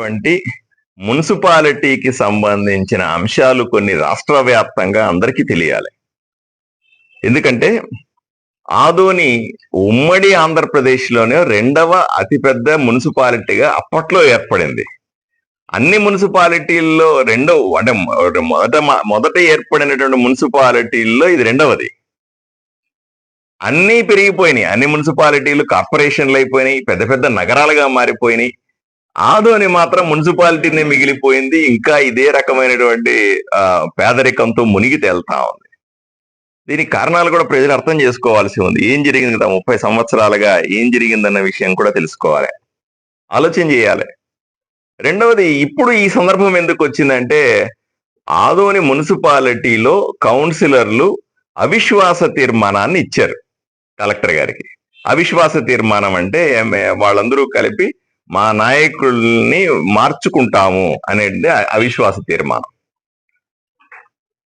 వంటి మున్సిపాలిటీకి సంబంధించిన అంశాలు కొన్ని రాష్ట్ర వ్యాప్తంగా అందరికీ తెలియాలి. ఎందుకంటే ఆదోని ఉమ్మడి ఆంధ్రప్రదేశ్లోనే రెండవ అతిపెద్ద మున్సిపాలిటీగా అప్పట్లో ఏర్పడింది. అన్ని మున్సిపాలిటీల్లో రెండవ అంటే మొదట మొదట ఏర్పడినటువంటి మున్సిపాలిటీల్లో ఇది రెండవది. అన్నీ పెరిగిపోయినాయి. అన్ని మున్సిపాలిటీలు కార్పొరేషన్లు అయిపోయినాయి పెద్ద పెద్ద నగరాలుగా మారిపోయినాయి. ఆదోని మాత్రం మున్సిపాలిటీనే మిగిలిపోయింది. ఇంకా ఇదే రకమైనటువంటి పేదరికంతో మునిగి తేలుతా ఉంది. దీనికి కారణాలు కూడా ప్రజలు అర్థం చేసుకోవాల్సి ఉంది. ఏం జరిగింది కదా ముప్పై సంవత్సరాలుగా? ఏం జరిగిందన్న విషయం కూడా తెలుసుకోవాలి. ఆలోచన చేయాలి. రెండవది ఇప్పుడు ఈ సందర్భం ఎందుకు వచ్చిందంటే ఆదోని మున్సిపాలిటీలో కౌన్సిలర్లు అవిశ్వాస తీర్మానాన్ని ఇచ్చారు కలెక్టర్ గారికి. అవిశ్వాస తీర్మానం అంటే వాళ్ళందరూ కలిపి మా నాయకుల్ని మార్చుకుంటాము అనేది అవిశ్వాస తీర్మానం.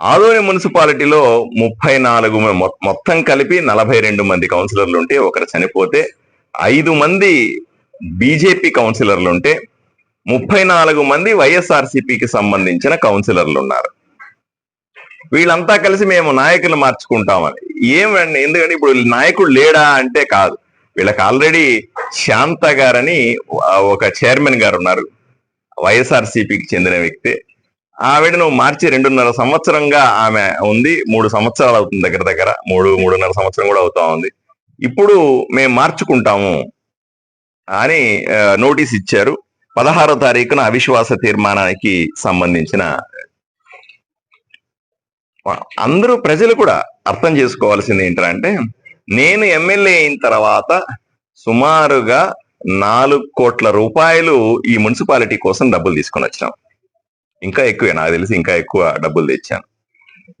ఆదోని మున్సిపాలిటీలో ముప్పై నాలుగు మొత్తం కలిపి నలభై రెండు మంది కౌన్సిలర్లు ఉంటే ఒకరు చనిపోతే ఐదు మంది బీజేపీ కౌన్సిలర్లు ఉంటే ముప్పై నాలుగు మంది వైఎస్ఆర్సిపికి సంబంధించిన కౌన్సిలర్లు ఉన్నారు. వీళ్ళంతా కలిసి మేము నాయకులు మార్చుకుంటామని. ఏమండి ఎందుకంటే ఇప్పుడు నాయకుడు లేడా అంటే కాదు. వీళ్ళకి ఆల్రెడీ శాంత గారని ఒక చైర్మన్ గారు ఉన్నారు. వైఎస్ఆర్సీపీకి చెందిన వ్యక్తి. ఆవిడను మార్చి రెండున్నర సంవత్సరంగా ఆమె ఉంది. మూడు సంవత్సరాలు అవుతుంది దగ్గర దగ్గర. మూడు మూడున్నర సంవత్సరం కూడా అవుతా ఉంది. ఇప్పుడు మేము మార్చుకుంటాము అని నోటీస్ ఇచ్చారు. పదహారో తారీఖున అవిశ్వాస తీర్మానానికి సంబంధించిన అందరూ ప్రజలు కూడా అర్థం చేసుకోవాల్సింది ఏంటంటే నేను ఎమ్మెల్యే అయిన తర్వాత సుమారుగా నాలుగు కోట్ల రూపాయలు ఈ మున్సిపాలిటీ కోసం డబ్బులు తీసుకొని వచ్చాం ఇంకా ఎక్కువే నాకు తెలిసి ఇంకా ఎక్కువ డబ్బులు తెచ్చాను.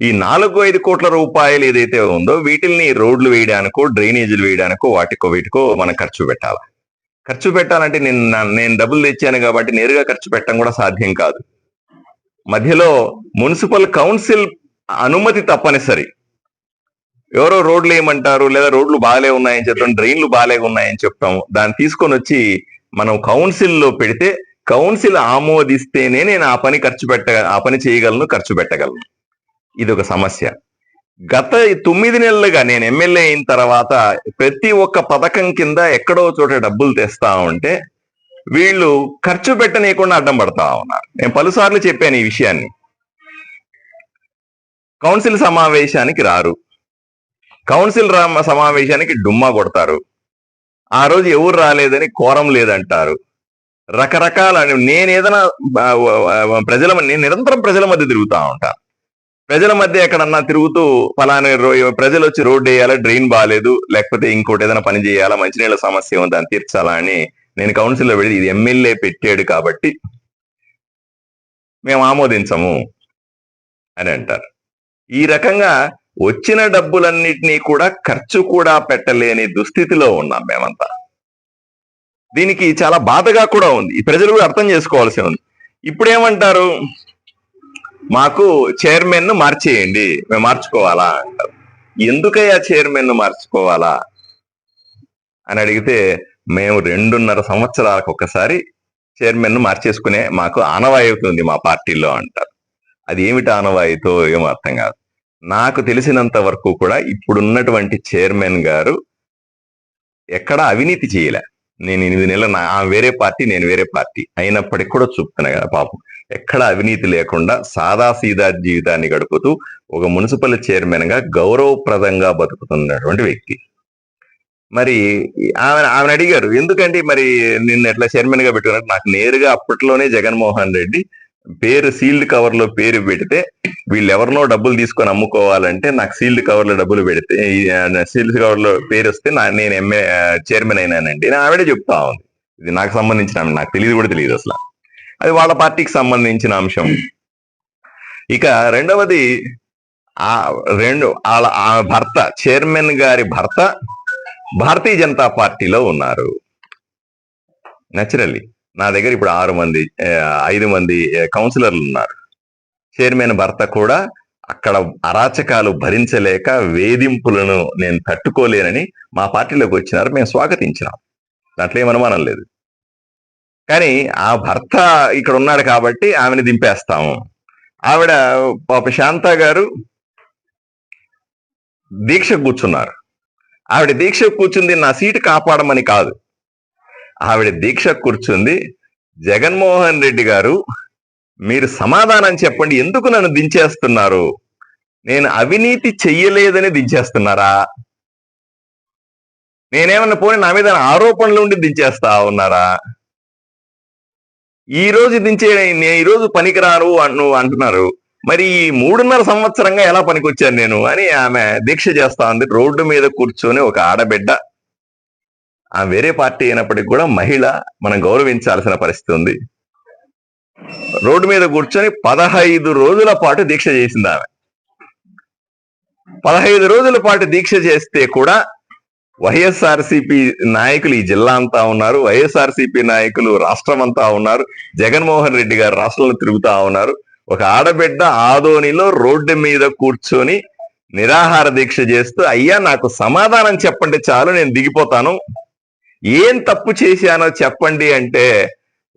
ఈ నాలుగు ఐదు కోట్ల రూపాయలు ఏదైతే ఉందో వీటిల్ని రోడ్లు వేయడానికో డ్రైనేజీలు వేయడానికో వాటికో వీటికో మనం ఖర్చు పెట్టాలి. ఖర్చు పెట్టాలంటే నేను నేను డబ్బులు తెచ్చాను కాబట్టి నేరుగా ఖర్చు పెట్టడం కూడా సాధ్యం కాదు. మధ్యలో మున్సిపల్ కౌన్సిల్ అనుమతి తప్పనిసరి. ఎవరో రోడ్లు ఏమంటారు లేదా రోడ్లు బాగాలే ఉన్నాయని చెప్తాం డ్రైన్లు బాగాలే ఉన్నాయని చెప్తాము. దాన్ని తీసుకొని వచ్చి మనం కౌన్సిల్లో పెడితే కౌన్సిల్ ఆమోదిస్తేనే నేను ఆ పని ఖర్చు పెట్ట ఆ పని చేయగలను ఖర్చు పెట్టగలను. ఇది ఒక సమస్య. గత తొమ్మిది నెలలుగా నేను ఎమ్మెల్యే అయిన తర్వాత ప్రతి ఒక్క పథకం కింద ఎక్కడో చోట డబ్బులు తెస్తా ఉంటే వీళ్ళు ఖర్చు పెట్టనీయకుండా అడ్డం పడతా ఉన్నారు. నేను పలుసార్లు చెప్పాను ఈ విషయాన్ని. కౌన్సిల్ సమావేశానికి రారు. కౌన్సిల్ రా సమావేశానికి డుమ్మా కొడతారు. ఆ రోజు ఎవరు రాలేదని కోరం లేదంటారు. రకరకాల నేను ఏదైనా ప్రజల నేను నిరంతరం ప్రజల మధ్య తిరుగుతూ ఉంటా. ప్రజల మధ్య ఎక్కడన్నా తిరుగుతూ ఫలానా ప్రజలు వచ్చి రోడ్డు వేయాలా డ్రైన్ బాగాలేదు లేకపోతే ఇంకోటి ఏదైనా పని చేయాలా మంచినీళ్ళ సమస్య ఉంది దాన్ని తీర్చాలా అని నేను కౌన్సిల్లో పెడితే ఇది ఎమ్మెల్యే పెట్టాడు కాబట్టి మేము ఆమోదించము అని అంటారు. ఈ రకంగా వచ్చిన డబ్బులన్నిటినీ కూడా ఖర్చు కూడా పెట్టలేని దుస్థితిలో ఉన్నాం మేమంతా. దీనికి చాలా బాధగా కూడా ఉంది. ఈ ప్రజలు కూడా అర్థం చేసుకోవాల్సి ఉంది. ఇప్పుడు ఏమంటారు మాకు చైర్మన్ను మార్చేయండి. మేము మార్చుకోవాలా అంటారు. ఎందుకయ్యా చైర్మన్ను మార్చుకోవాలా? అని అడిగితే మేము రెండున్నర సంవత్సరాలకు ఒకసారి చైర్మన్ను మార్చేసుకునే మాకు ఆనవాయితీ ఉంది మా పార్టీలో అంటారు. అది ఏమిటి ఆనవాయితో? ఏమో అర్థం కాదు. నాకు తెలిసినంత వరకు కూడా ఇప్పుడున్నటువంటి చైర్మన్ గారు ఎక్కడా అవినీతి చేయలే. నేను ఎనిమిది నెలల నా వేరే పార్టీ నేను వేరే పార్టీ అయినప్పటికి కూడా చూపుతున్నా కదా పాపం. ఎక్కడ అవినీతి లేకుండా సాదా సీదా జీవితాన్ని గడుపుతూ ఒక మున్సిపల్ చైర్మన్గా గౌరవప్రదంగా బతుకుతున్నటువంటి వ్యక్తి. మరి ఆమె ఆమెను అడిగారు ఎందుకంటే మరి నిన్ను ఎట్లా చైర్మన్గా పెట్టుకున్నట్టు నాకు నేరుగా అప్పట్లోనే జగన్మోహన్ రెడ్డి పేరు సీల్డ్ కవర్లో పేరు పెడితే వీళ్ళు ఎవరినో డబ్బులు తీసుకొని అమ్ముకోవాలంటే నాకు సీల్డ్ కవర్లో డబ్బులు పెడితే సీల్డ్ కవర్లో పేరు వస్తే నా నేను ఎంఏ చైర్మన్ అయినానండి. నేను ఆవిడే చెప్తా ఉంది. ఇది నాకు సంబంధించిన నాకు తెలియదు కూడా తెలియదు అసలు. అది వాళ్ళ పార్టీకి సంబంధించిన అంశం. ఇక రెండవది ఆ రెండు వాళ్ళ ఆ భర్త చైర్మన్ గారి భర్త భారతీయ జనతా పార్టీలో ఉన్నారు. నేచురల్లీ నా దగ్గర ఇప్పుడు ఆరు మంది ఐదు మంది కౌన్సిలర్లు ఉన్నారు. చైర్మన్ భర్త కూడా అక్కడ అరాచకాలు భరించలేక వేధింపులను నేను తట్టుకోలేనని మా పార్టీలోకి వచ్చినారు మేము స్వాగతించినాం. దాంట్లో ఏం అనుమానం లేదు. కానీ ఆ భర్త ఇక్కడ ఉన్నాడు కాబట్టి ఆమెను దింపేస్తాము. ఆవిడ పాప శాంత గారు దీక్ష కూర్చున్నారు. ఆవిడ దీక్ష కూర్చుంది నా సీటు కాపాడమని కాదు. ఆవిడ దీక్ష కూర్చుంది. జగన్మోహన్ రెడ్డి గారు మీరు సమాధానం చెప్పండి. ఎందుకు నన్ను దించేస్తున్నారు? నేను అవినీతి చెయ్యలేదని దించేస్తున్నారా? నేనేమన్నా పోనీ నా మీద ఆరోపణలు ఉండి దించేస్తా ఉన్నారా? ఈ రోజు దించే నేను ఈ రోజు పనికిరాను అను అంటున్నారు. మరి ఈ మూడున్నర సంవత్సరంగా ఎలా పనికొచ్చాను నేను అని ఆమె దీక్ష చేస్తా ఉంది. రోడ్డు మీద కూర్చొని ఒక ఆడబిడ్డ ఆమె వేరే పార్టీ అయినప్పటికీ కూడా మహిళ మనం గౌరవించాల్సిన పరిస్థితి ఉంది. రోడ్డు మీద కూర్చొని పదహైదు రోజుల పాటు దీక్ష చేసింది ఆమె. పదహైదు రోజుల పాటు దీక్ష చేస్తే కూడా వైఎస్ఆర్సిపి నాయకులు ఈ జిల్లా అంతా ఉన్నారు. వైఎస్ఆర్సిపి నాయకులు రాష్ట్రం అంతా ఉన్నారు. జగన్మోహన్ రెడ్డి గారు రాష్ట్రంలో తిరుగుతా ఉన్నారు. ఒక ఆడబిడ్డ ఆదోనిలో రోడ్డు మీద కూర్చొని నిరాహార దీక్ష చేస్తూ అయ్యా నాకు సమాధానం చెప్పండి చాలు నేను దిగిపోతాను. ఏం తప్పు చేశానో చెప్పండి అంటే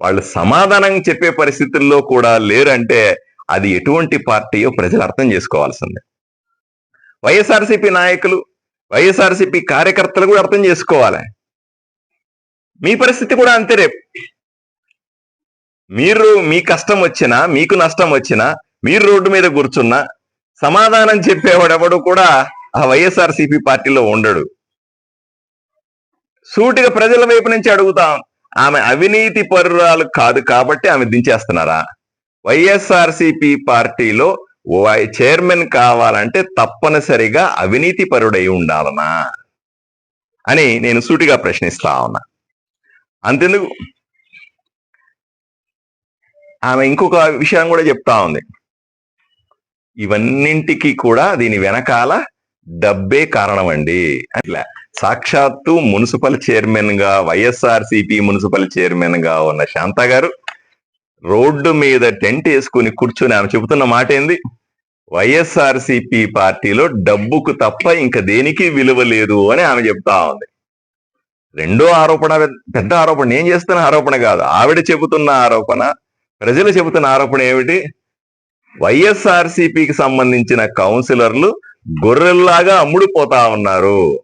వాళ్ళు సమాధానం చెప్పే పరిస్థితుల్లో కూడా లేరంటే అది ఎటువంటి పార్టీయో ప్రజలు అర్థం చేసుకోవాల్సిందే. వైఎస్ఆర్సీపీ నాయకులు వైఎస్ఆర్సీపీ కార్యకర్తలు కూడా అర్థం చేసుకోవాలి. మీ పరిస్థితి కూడా అంతే రేపు. మీరు మీ కష్టం వచ్చినా మీకు నష్టం వచ్చినా మీరు రోడ్డు మీద కూర్చున్నా సమాధానం చెప్పేవాడెవడు కూడా ఆ వైఎస్ఆర్సీపీ పార్టీలో ఉండడు. సూటిగా ప్రజల వైపు నుంచి అడుగుతాం. ఆమె అవినీతి పరురాలు కాదు కాబట్టి ఆమె దించేస్తున్నారా? వైఎస్ఆర్సిపి పార్టీలో చైర్మన్ కావాలంటే తప్పనిసరిగా అవినీతి పరుడై ఉండాలనా? అని నేను సూటిగా ప్రశ్నిస్తా ఉన్నా. అంతెందుకు? ఆమె ఇంకొక విషయం కూడా చెప్తా ఉంది. ఇవన్నింటికి కూడా దీని వెనకాల డబ్బే కారణం అండి అట్లా. సాక్షాత్తు మున్సిపల్ చైర్మన్గా వైఎస్ఆర్ సిపి మున్సిపల్ చైర్మన్గా ఉన్న శాంత గారు రోడ్డు మీద టెంట్ వేసుకుని కూర్చుని ఆమె చెబుతున్న మాట ఏంది? వైఎస్ఆర్ సిపి పార్టీలో డబ్బుకు తప్ప ఇంకా దేనికి విలువ లేదు అని ఆమె చెప్తా ఉంది. రెండో ఆరోపణ పెద్ద ఆరోపణ నేను చేస్తున్న ఆరోపణ కాదు. ఆవిడ చెబుతున్న ఆరోపణ ప్రజలు చెబుతున్న ఆరోపణ ఏమిటి? వైఎస్ఆర్సీపీకి సంబంధించిన కౌన్సిలర్లు గొర్రెల్లాగా అమ్ముడుపోతా ఉన్నారు.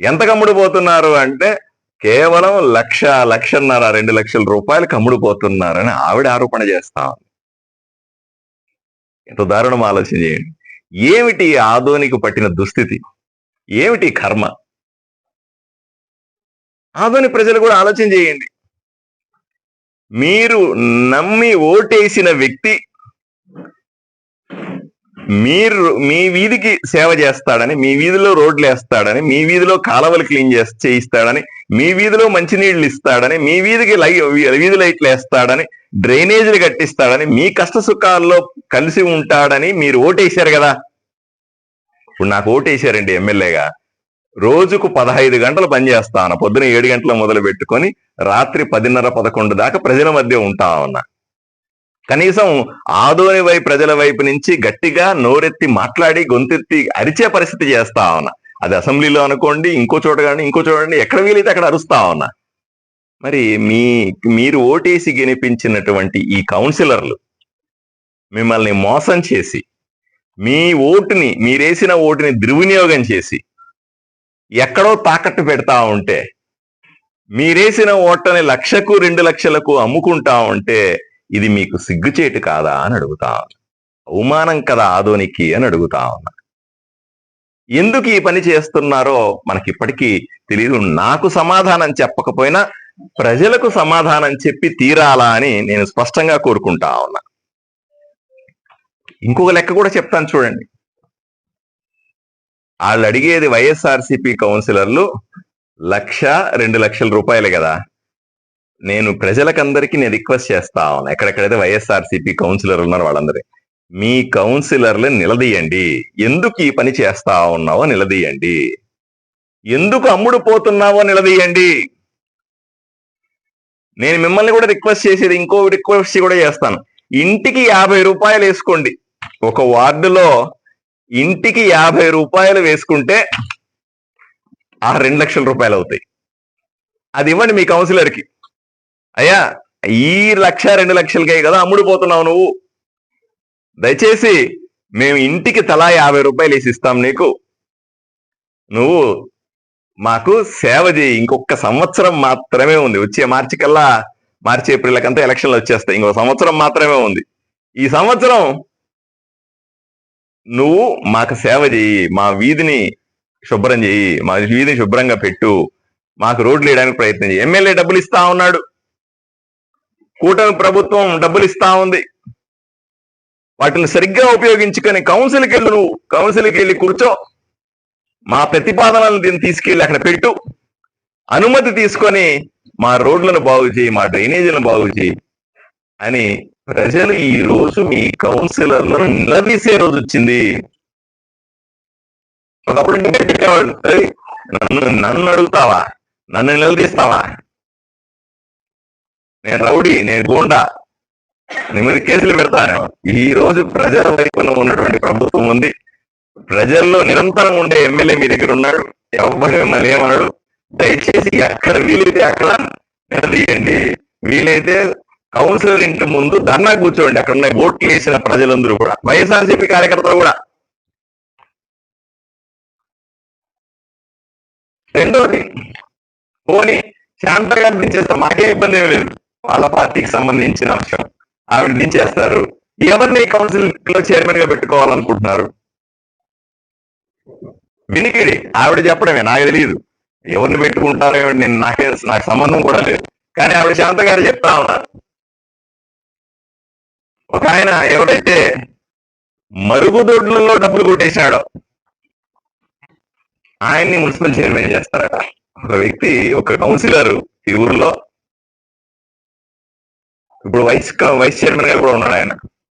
ఎంత కమ్ముడుపోతున్నారు అంటే కేవలం లక్ష లక్షన్నర రెండు లక్షల రూపాయలు కమ్ముడుపోతున్నారని ఆవిడ ఆరోపణ చేస్తా ఉంది. ఎంత దారుణం ఆలోచన చేయండి. ఏమిటి ఆధోనికి పట్టిన దుస్థితి? ఏమిటి కర్మ? ఆధోని ప్రజలు కూడా ఆలోచన చేయండి. మీరు నమ్మి ఓటేసిన వ్యక్తి మీరు మీ వీధికి సేవ చేస్తాడని మీ వీధిలో రోడ్లు వేస్తాడని మీ వీధిలో కాలవలు క్లీన్ చేసి చేయిస్తాడని మీ వీధిలో మంచినీళ్ళు ఇస్తాడని మీ వీధికి లై వీధి లైట్లు వేస్తాడని డ్రైనేజీలు కట్టిస్తాడని మీ కష్ట సుఖాల్లో కలిసి ఉంటాడని మీరు ఓటేశారు కదా. ఇప్పుడు నాకు ఓటేశారండి ఎమ్మెల్యేగా. రోజుకు పదహైదు గంటలు పనిచేస్తా ఉన్నా. పొద్దున ఏడు గంటల మొదలు పెట్టుకొని రాత్రి పదిన్నర పదకొండు దాకా ప్రజల మధ్య ఉంటా ఉన్నా. కనీసం ఆదోని వైపు ప్రజల వైపు నుంచి గట్టిగా నోరెత్తి మాట్లాడి గొంతెత్తి అరిచే పరిస్థితి చేస్తా ఉన్నా. అది అసెంబ్లీలో అనుకోండి ఇంకో చోట కానీ ఇంకో చూడండి ఎక్కడ వీలైతే అక్కడ అరుస్తా ఉన్నా. మరి మీ మీరు ఓటేసి గెనిపించినటువంటి ఈ కౌన్సిలర్లు మిమ్మల్ని మోసం చేసి మీ ఓటుని మీరేసిన ఓటుని దుర్వినియోగం చేసి ఎక్కడో తాకట్టు పెడతా ఉంటే మీరేసిన ఓటని లక్షకు రెండు లక్షలకు అమ్ముకుంటా ఉంటే ఇది మీకు సిగ్గుచేటు కాదా అని అడుగుతా అవమానం కదా ఆదోనికి అని అడుగుతా ఉన్నా. ఎందుకు ఈ పని చేస్తున్నారో మనకి ఇప్పటికీ తెలియదు నాకు సమాధానం చెప్పకపోయినా ప్రజలకు సమాధానం చెప్పి తీరాలా అని నేను స్పష్టంగా కోరుకుంటా ఉన్నా. ఇంకొక లెక్క కూడా చెప్తాను చూడండి. వాళ్ళు అడిగేది వైఎస్ఆర్సిపి కౌన్సిలర్లు లక్ష రెండు లక్షల రూపాయలు కదా. నేను ప్రజలకందరికీ నేను రిక్వెస్ట్ చేస్తా ఉన్నా. ఎక్కడెక్కడైతే వైఎస్ఆర్సిపి కౌన్సిలర్ ఉన్నారు వాళ్ళందరి మీ కౌన్సిలర్లు నిలదీయండి. ఎందుకు ఈ పని చేస్తా ఉన్నావో నిలదీయండి. ఎందుకు అమ్ముడు పోతున్నావో నిలదీయండి. నేను మిమ్మల్ని కూడా రిక్వెస్ట్ చేసేది ఇంకో రిక్వెస్ట్ కూడా చేస్తాను. ఇంటికి యాభై రూపాయలు వేసుకోండి. ఒక వార్డులో ఇంటికి యాభై రూపాయలు వేసుకుంటే ఆ రెండు లక్షల రూపాయలు అవుతాయి. అది ఇవ్వండి మీ కౌన్సిలర్కి. అయ్యా ఈ లక్ష రెండు లక్షలకే కదా అమ్ముడుపోతున్నావు నువ్వు. దయచేసి మేము ఇంటికి తలా యాభై రూపాయలు వేసి ఇస్తాం నీకు. నువ్వు మాకు సేవ చేయి. ఇంకొక సంవత్సరం మాత్రమే ఉంది. వచ్చే మార్చి కల్లా మార్చి ఏప్రిల్ కంతా ఎలక్షన్లు వచ్చేస్తాయి. ఇంకొక సంవత్సరం మాత్రమే ఉంది. ఈ సంవత్సరం నువ్వు మాకు సేవ చేయి. మా వీధిని శుభ్రం చేయి. మా వీధిని శుభ్రంగా పెట్టు. మాకు రోడ్లు వేయడానికి ప్రయత్నం చేయి. ఎమ్మెల్యే డబ్బులు ఇస్తా ఉన్నాడు. కూటమి ప్రభుత్వం డబ్బులు ఇస్తా ఉంది. వాటిని సరిగ్గా ఉపయోగించుకొని కౌన్సిల్కి వెళ్ళు నువ్వు కౌన్సిల్కి వెళ్ళి కూర్చో. మా ప్రతిపాదనలను దీన్ని తీసుకెళ్ళి అక్కడ పెట్టు. అనుమతి తీసుకొని మా రోడ్లను బాగు చేయి మా డ్రైనేజీలను బాగు చేయి అని ప్రజలు ఈ రోజు మీ కౌన్సిలర్లను నిలదీసే రోజు వచ్చింది. ఒకప్పుడు నన్ను నన్ను అడుగుతావా? నన్ను నిలదీస్తావా? నేను రౌడీ నేను గోండా. నీ మీద కేసులు పెడతాను. ఈ రోజు ప్రజల వైపున ఉన్నటువంటి ప్రభుత్వం ఉంది. ప్రజల్లో నిరంతరం ఉండే ఎమ్మెల్యే మీ దగ్గర ఉన్నాడు. ఎవరు మిమ్మల్ని ఏమన్నాడు దయచేసి ఎక్కడ వీలైతే అక్కడ నిలదీయండి. వీలైతే కౌన్సిలర్ ఇంటి ముందు ధర్నా కూర్చోండి. అక్కడ ఉన్న ఓట్లు వేసిన ప్రజలందరూ కూడా. వైఎస్ఆర్సీపీ కార్యకర్తలు కూడా. రెండోది పోనీ శాంతగా గారు మాకే ఇబ్బంది ఏమి లేదు. వాళ్ళ పార్టీకి సంబంధించిన అంశం. ఆవిడ దించేస్తారు ఎవరిని కౌన్సిల్లో చైర్మన్గా పెట్టుకోవాలనుకుంటున్నారు? వినికిడి. ఆవిడ చెప్పడమే నాకు తెలియదు ఎవరిని పెట్టుకుంటారో నేను నాకే నాకు సంబంధం కూడా లేదు. కానీ ఆవిడ శాంత గారు చెప్తా ఉన్నారు. ఒక ఆయన ఎవరైతే మరుగుదొడ్లలో డబ్బులు కొట్టేశాడో ఆయన్ని మున్సిపల్ చైర్మన్ చేస్తారట. ఒక వ్యక్తి ఒక కౌన్సిలర్ ఈ ఊర్లో ఇప్పుడు వైస్ వైస్ చైర్మన్గా కూడా ఉన్నాడు ఆయన.